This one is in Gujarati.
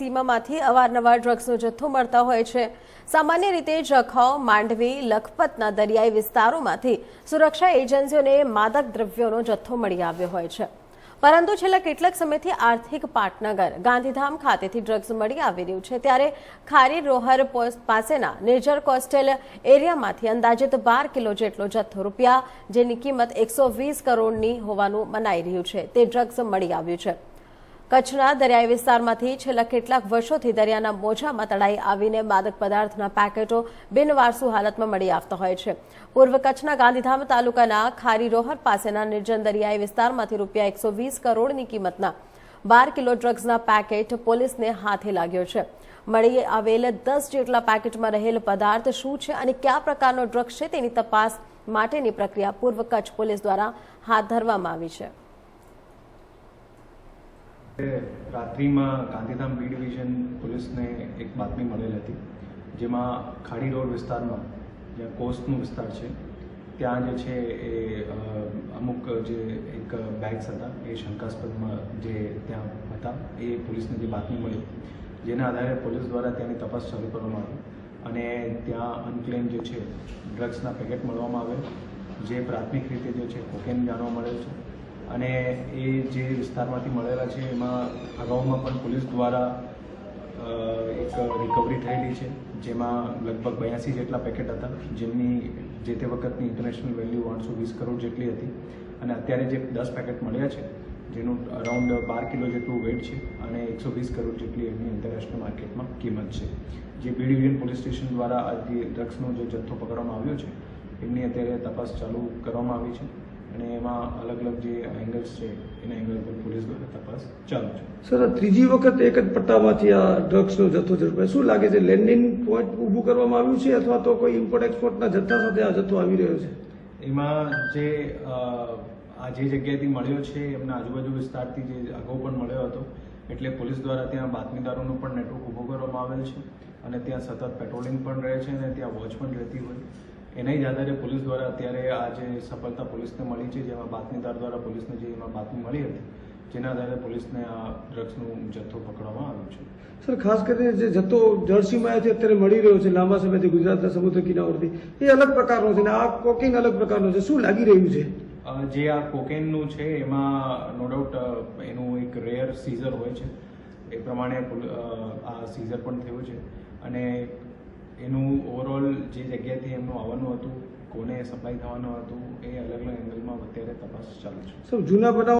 સીમામાંથી અવારનવાર ડ્રગ્સનો જથ્થો મળતા હોય છે. સામાન્ય રીતે જખૌ માંડવી, લખપતના દરિયાઈ વિસ્તારોમાંથી સુરક્ષા એજન્સીઓને માદક દ્રવ્યોનો જથ્થો મળી આવ્યો હોય છે. પરંતુ છેલ્લા કેટલાક સમયથી આર્થિક પાટનગર, ગાંધીધામ ખાતેથી ડ્રગ્સ મળી આવી રહ્યું છે. ત્યારે ખારી રોહર પોસ્ટ પાસેના નિર્જર કોસ્ટેલ એરિયામાંથી અંદાજિત બાર કિલો જેટલો જથ્થો રૂપિયા, જેની કિંમત એકસો વીસ કરોડની હોવાનું મનાઈ રહ્યું છે. તે ડ્રગ્સ મળી આવ્યું છે. કચ્છના દરિયાઈ વિસ્તારમાંથી છેલ્લા કેટલાક વર્ષોથી દરિયાના મોજામાં તળાઈ આવીને માદક પદાર્થના પેકેટો બિનવારસુ હાલતમાં મળી આવતા હોય છે. પૂર્વ કચ્છના ગાંધીધામ તાલુકાના ખારીરોહર પાસેના નિર્જન દરિયાઈ વિસ્તારમાંથી રૂપિયા એકસો કરોડની કિંમતના બાર કિલો ડ્રગ્સના પેકેટ પોલીસને હાથે લાગ્યો છે. મળી આવેલ દસ જેટલા પેકેટમાં રહેલ પદાર્થ શું છે અને કયા પ્રકારનો ડ્રગ્સ છે તેની તપાસ માટેની પ્રક્રિયા પૂર્વ કચ્છ પોલીસ દ્વારા હાથ ધરવામાં આવી છે. રાત્રિમાં ગાંધીધામ બી ડિવિઝન પોલીસને એક બાતમી મળેલ હતી, જેમાં ખાડી રોડ વિસ્તારમાં, જ્યાં કોસ્ટનો વિસ્તાર છે, ત્યાં જે છે એ અમુક જે એક બેગ્સ હતા, એ શંકાસ્પદમાં જે ત્યાં હતા, એ પોલીસને જે બાતમી મળી, જેના આધારે પોલીસ દ્વારા ત્યાંની તપાસ શરૂ કરવામાં આવી અને ત્યાં અનક્લેમ જે છે, ડ્રગ્સના પેકેટ મળવામાં આવેલ, જે પ્રાથમિક રીતે જે છે, કોકેન જાણવા મળેલ છે અને એ જે વિસ્તારમાંથી મળેલા છે, એમાં અગાઉમાં પણ પોલીસ દ્વારા એક રિકવરી થયેલી છે, જેમાં લગભગ બ્યાસી જેટલા પેકેટ હતા, જેમની જે તે વખતની ઇન્ટરનેશનલ વેલ્યુ આઠસો વીસ કરોડ જેટલી હતી. અને અત્યારે જે દસ પેકેટ મળ્યા છે, જેનું અરાઉન્ડ બાર કિલો જેટલું વેટ છે અને એકસો વીસ કરોડ જેટલી એમની ઇન્ટરનેશનલ માર્કેટમાં કિંમત છે. જે બી ડિવિઝન પોલીસ સ્ટેશન દ્વારા આ ડ્રગ્સનો જે જથ્થો પકડવામાં આવ્યો છે એમની અત્યારે તપાસ ચાલુ કરવામાં આવી છે. અને એમાં અલગ અલગ જે એંગલ્સ છે એના એંગલ પર પોલીસ દ્વારા તપાસ ચાલુ છે. સર ત્રીજી વખત એક જ પટ્ટામાંથી આ ડ્રગ્સનો જથ્થો ઝડપાય. શું લાગે છે લેન્ડિંગ પોઈન્ટ ઊભું કરવામાં આવ્યું છે અથવા તો કોઈ ઇમ્પોર્ટ એક્સપોર્ટના જથ્થા સાથે આ જથ્થો આવી રહ્યો છે? એમાં જે આ જે જગ્યાએથી મળ્યો છે એમના આજુબાજુ વિસ્તારથી જે અગાઉ પણ મળ્યો હતો એટલે પોલીસ દ્વારા ત્યાં બાતમીદારોનું પણ નેટવર્ક ઊભું કરવામાં આવેલ છે અને ત્યાં સતત પેટ્રોલિંગ પણ રહે છે અને ત્યાં વોચ પણ રહેતી હોય. એના જ આધારે પોલીસ દ્વારા અત્યારે આ જે સફળતા પોલીસને મળી છે જેમાં બાતમીદાર દ્વારા પોલીસને જે એમાં બાતમી મળી હતી જેના આધારે પોલીસને આ ડ્રગ્સનું જથ્થો પકડવામાં આવ્યો છે. સર ખાસ કરીને જે જથ્થો જળસીમાએથી અત્યારે મળી રહ્યો છે લાંબા સમયથી ગુજરાતના સમુદ્ર કિનારોથી એ અલગ પ્રકારનો છે અને આ કોકિંગ અલગ પ્રકારનો છે શું લાગી રહ્યું છે? જે આ કોકેનનું છે એમાં નો ડાઉટ એનું એક રેયર સીઝર હોય છે. એ પ્રમાણે આ સીઝર પણ થયું છે. અને એનું ઓવરઓલ જે જગ્યાથી એમનું આવવાનું હતું, કોને સપ્લાય થવાનું હતું, એ અલગ અલગ એંગલમાં અત્યારે તપાસ ચાલુ છે. સર જૂના બનાવ